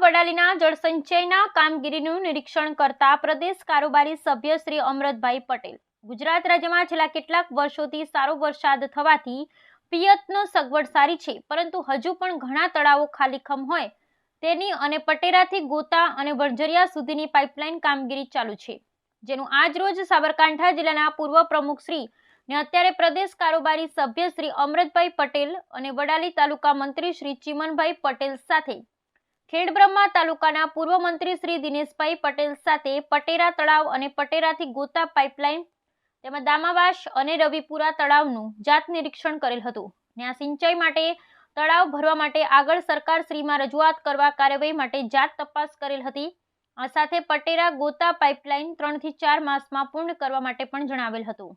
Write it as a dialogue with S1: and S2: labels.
S1: વડાલીના જળસંચયના કામગીરીનું નિરીક્ષણ કરતા પ્રદેશ કારોબારી સભ્ય શ્રી અમરતભાઈ પટેલ. ગુજરાત રાજ્યમાં છેલ્લા કેટલાક વર્ષોથી સારો વરસાદ થવાથી પિયતનો સગવડ સારી છે, પરંતુ હજુ પણ ઘણા તળાવો ખાલીખમ હોય. તેની અને પટેરાથી ગોતા અને વરજરિયા સુધીની પાઇપલાઇન કામગીરી ચાલુ છે, જેનું આજરોજ સાબરકાંઠા જિલ્લાના પૂર્વ પ્રમુખ શ્રી ને અત્યારે પ્રદેશ કારોબારી સભ્ય શ્રી અમરતભાઈ પટેલ અને વડાલી તાલુકા મંત્રી શ્રી ચિમનભાઈ પટેલ સાથે ખેડબ્રહ્મા તાલુકાના પૂર્વ મંત્રી શ્રી દિનેશભાઈ પટેલ સાથે પટેરા તળાવ અને પટેરાથી ગોતા પાઇપલાઇન તેમજ દામાવાસ અને રવિપુરા તળાવનું જાત નિરીક્ષણ કરેલ હતું. ને સિંચાઈ માટે તળાવ ભરવા માટે આગળ સરકાર શ્રીમાં રજૂઆત કરવા કાર્યવાહી માટે જાત તપાસ કરેલ હતી. આ સાથે પટેરા ગોતા પાઇપલાઇન ત્રણથી ચાર માસમાં પૂર્ણ કરવા માટે પણ જણાવેલ હતું.